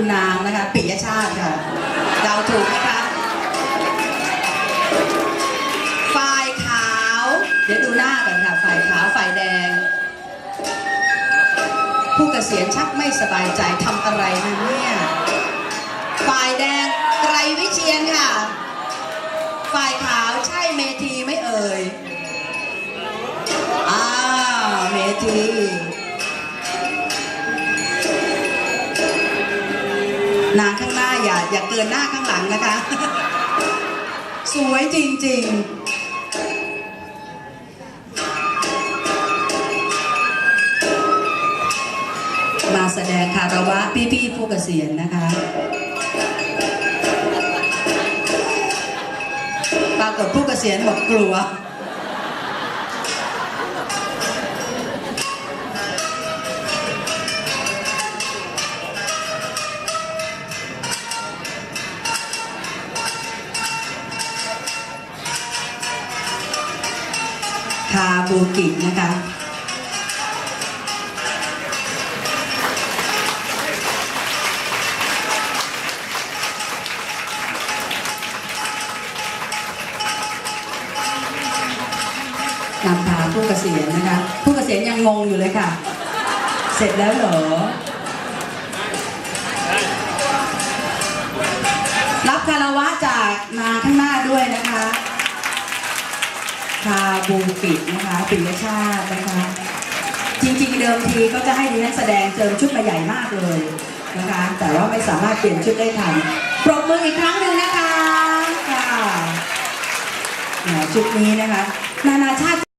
คุณนางนะคะปิยชาติค่ะเดาถูกไหมคะฝ่ายขาว เดี๋ยวดูหน้าก่อนค่ะ ฝ่ายขาวฝ่ายแดง ผู้เกษียณชักไม่สบายใจทำอะไรนะเนี่ยฝ่ายแดงไกรวิเชียนค่ะ ฝ่ายขาวใช่เมทีไม่เอ่ยอ้าวเมที นางข้างหน้าอย่าอย่าเกินหน้าข้างหลังนะคะ สวยจริง ๆมาแสดงคารวะพี่ๆผู้เกษียณนะคะ ปรากฏผู้เกษียณบอกกลัว คาบูกินะคะนำพาผู้เกษียณนะคะ ผู้เกษียณยังงงอยู่เลยค่ะ เสร็จแล้วเหรอ รับคารวะจากมาข้างหน้ายนะคะ คาบูกินะคะปิยชาตินะคะ จริงๆเดิมทีก็จะให้ดิฉันแสดงเจิมชุดมาใหญ่มากเลยนะคะ แต่ว่าไม่สามารถเปลี่ยนชุดได้ทันปรบมืออีกครั้งหนึ่งนะคะค่ะชุดนี้นะคะ นานาชาติ